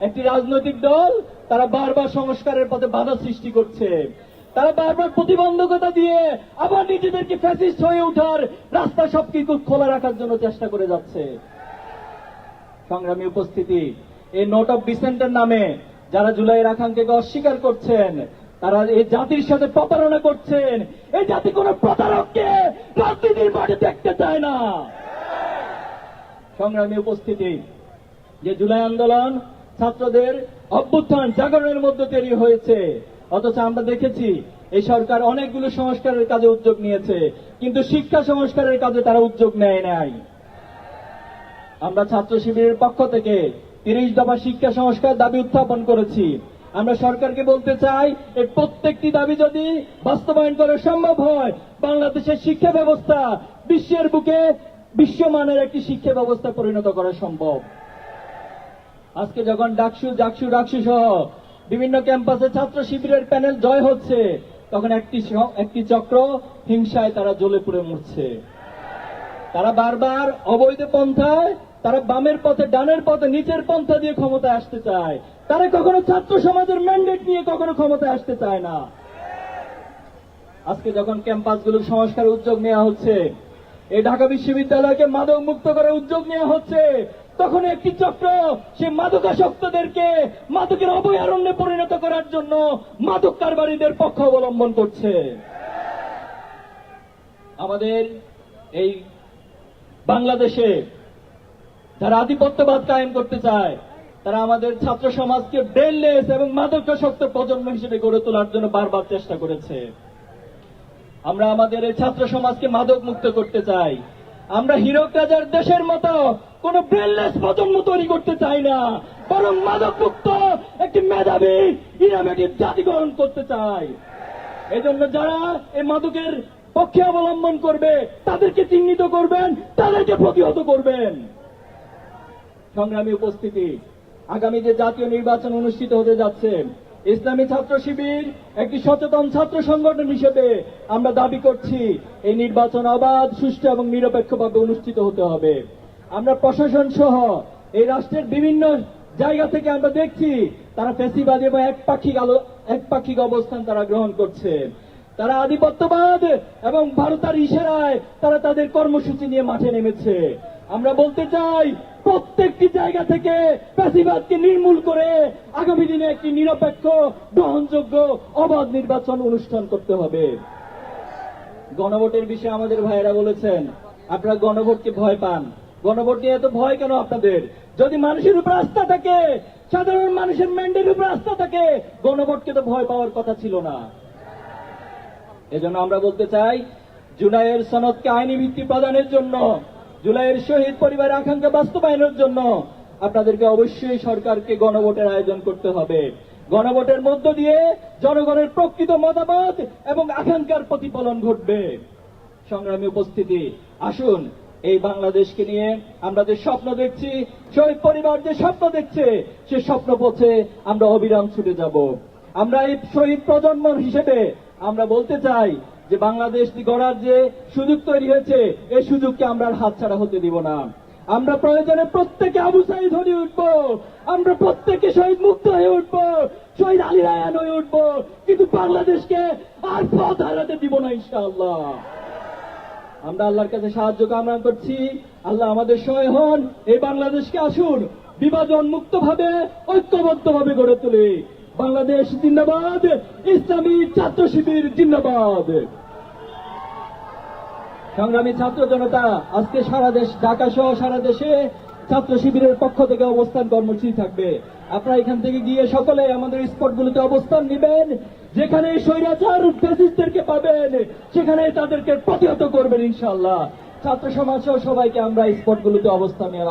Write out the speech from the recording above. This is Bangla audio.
একটি রাজনৈতিক দল তারা বারবার সংস্কারের পথে বাধা সৃষ্টি করছে। তারা বারবার প্রতিবন্ধকতা দিয়ে আবার নিজেদেরকে ফ্যাসিস্ট হয়ে ওঠার রাস্তা সবকিছু খোলা রাখার জন্য চেষ্টা করে যাচ্ছে। সংগ্রামী উপস্থিতি, এই নোট অফ ডিসেন্টের নামে যারা জুলাইয়ের আকাঙ্ক্ষাকে অস্বীকার করছেন, তারা এই জাতির সাথে প্রতারণা করছেন। এই জাতি কোন প্রতারককে রাজনীতির মাঠে দেখতে চায় না। সংগ্রামী উপস্থিতি, যে জুলাই আন্দোলন ছাত্রদের অভ্যুত্থান জাগরণের মধ্যে তৈরি হয়েছে। অথচ আমরা দেখেছি, এই সরকার অনেকগুলো সংস্কারের কাজে উদ্যোগ নিয়েছে, কিন্তু শিক্ষা সংস্কারের কাজে তারা উদ্যোগ নেয় নাই। আমরা ছাত্র শিবিরের পক্ষ থেকে তিরিশ দফা শিক্ষা সংস্কার দাবি উত্থাপন করেছি। আমরা সরকারকে বলতে চাই, এই প্রত্যেকটি দাবি যদি বাস্তবায়ন করা সম্ভব হয়, বাংলাদেশের শিক্ষা ব্যবস্থা বিশ্বের বুকে বিশ্বমানের একটি শিক্ষা ব্যবস্থা পরিণত করা সম্ভব। আজকে যখন ডাকসু জাকসু ডাকসু সহ বিভিন্ন ক্যাম্পাসে ছাত্র শিবিরের প্যানেল জয় হচ্ছে, তখন একটি একটি চক্র হিংসায় তারা জ্বলে পুড়ে মরছে। তারা বারবার অবৈধ পন্থায়, তারা বামের পথে, ডানের পথে, নিচের পন্থা দিয়ে ক্ষমতায় আসতে চায়। তারা কখনো ছাত্র সমাজের ম্যান্ডেট নিয়ে কখনো ক্ষমতায় আসতে চায় না। আজকে যখন ক্যাম্পাসগুলো সংস্কার উদ্যোগ নেওয়া হচ্ছে, এই ঢাকা বিশ্ববিদ্যালয়কে মাদক মুক্ত করার উদ্যোগ নেওয়া হচ্ছে তখন একটি চক্র, সে মাদকাসক্তদেরকে মাদকের অভয়ারণ্যে পরিণত করার জন্য মাদক কারবারীদের পক্ষ অবলম্বন করছে। আমাদের এই বাংলাদেশে যারা আধিপত্যবাদ কায়েম করতে চায়, তারা আমাদের ছাত্র সমাজকে ব্রেনলেস এবং মাদকাসক্ত প্রজন্ম হিসেবে গড়ে তোলার জন্য বারবার চেষ্টা করেছে। আমরা আমাদের এই ছাত্র সমাজকে মাদক মুক্ত করতে চাই। আমরা হিরক রাজার দেশের মতো কোন ব্রেনলেস প্রজন্ম তৈরি করতে চাই না। বরং মাদক মুক্ত একটি মেধাবী ইনোভেটিভ জাতি গ্রহণ করতে চাই। এই জন্য যারা এই মাদকের পক্ষে অবলম্বন করবে, তাদেরকে চিহ্নিত করবেন, তাদেরকে প্রতিহত করবেন। সংগ্রামী উপস্থিতি, আগামী যে জাতীয় নির্বাচন অনুষ্ঠিত হতে যাচ্ছে, ইসলামী ছাত্র শিবির একটি সচেতন ছাত্র সংগঠন হিসেবে আমরা দাবি করছি, এই নির্বাচন অবাধ, সুষ্ঠু এবং নিরপেক্ষভাবে অনুষ্ঠিত হতে হবে। আমরা প্রশাসন সহ এই রাষ্ট্রের বিভিন্ন জায়গা থেকে আমরা দেখছি তারা ফেসিবাদী এবং একপাক্ষিক আলো, একপাক্ষিক অবস্থান তারা গ্রহণ করছে। তারা আধিপত্যবাদ এবং ভারতের ইশারায় তারা তাদের কর্মসূচি নিয়ে মাঠে নেমেছে। আমরা বলতে চাই, প্রত্যেকটি জায়গা থেকে ফ্যাসিবাদকে নির্মূল করে আগামী দিনে একটি নিরপেক্ষ, গ্রহণযোগ্য, অবাধ নির্বাচন অনুষ্ঠান করতে হবে। গণভোটের বিষয়ে আমাদের ভাইয়েরা বলেছেন, আপনারা গণভোটকে ভয় পান। গণভোট নিয়ে এত ভয় কেন আপনাদের? যদি মানুষের উপর আস্থা থাকে, সাধারণ মানুষের ম্যান্ডের উপর আস্থা থাকে, গণভোটকে তো ভয় পাওয়ার কথা ছিল না। এজন্য আমরা বলতে চাই, জুলাইয়ের সনদকে আইনি ভিত্তি প্রদানের জন্য, জুলাইয়ের শহীদ পরিবারের আকাঙ্ক্ষা বাস্তবায়নের জন্য আপনাদেরকে অবশ্যই সরকারকে গণভোটের আয়োজন করতে হবে। গণভোটের মধ্য দিয়ে জনগণের প্রকৃত মতামত এবং আকাঙ্ক্ষার প্রতিফলন ঘটবে। সংগ্রামী উপস্থিতি, আসুন। এই বাংলাদেশকে নিয়ে আমরা যে স্বপ্ন দেখছি, শহীদ পরিবার যে স্বপ্ন দেখছে, সে স্বপ্ন পথে আমরা অবিরাম ছুটে যাব। আমরা এই শহীদ প্রজন্ম হিসেবে আমরা বলতে চাই যে বাংলাদেশ গড়ার যে সুযোগ তৈরি হয়েছে এই সুযোগকে আমরা আর হাতছাড়া হতে দিব না। আমরা প্রয়োজনে প্রত্যেকে আবু সাইদ হয়ে উঠবো। আমরা প্রত্যেকে শহীদ মুক্ত হয়ে উঠবো। শহীদ আলী রায়ান হয়ে উঠবো। কিন্তু বাংলাদেশকে আর পথ হারাতে দিব না ইনশাআল্লাহ। আমরা আল্লাহর কাছে সাহায্য কামনা করছি। আল্লাহ আমাদের সহায় হন। এই বাংলাদেশকে আসুন, বিভাজন মুক্ত ভাবে ঐক্যবদ্ধ ভাবে গড়ে তুলে। বাংলাদেশ জিন্দাবাদ, ইসলামী ছাত্র শিবির জিন্দাবাদ। সংগ্রামী ছাত্র জনতা, আজকে সারা দেশ ঢাকা সহ সারা দেশে ছাত্র শিবিরের পক্ষ থেকে অবস্থান কর্মসূচি থাকবে। আপনারা এখান থেকে গিয়ে সকলে আমাদের স্পটগুলোতে অবস্থান নেবেন। যেখানে স্বৈরাচার ফেসিস্টদেরকে পাবেন, সেখানে তাদেরকে প্রতিহত করবেন ইনশাল্লাহ ছাত্র সমাজ সহ সবাইকে আমরা স্পটগুলোতে অবস্থান নেওয়ার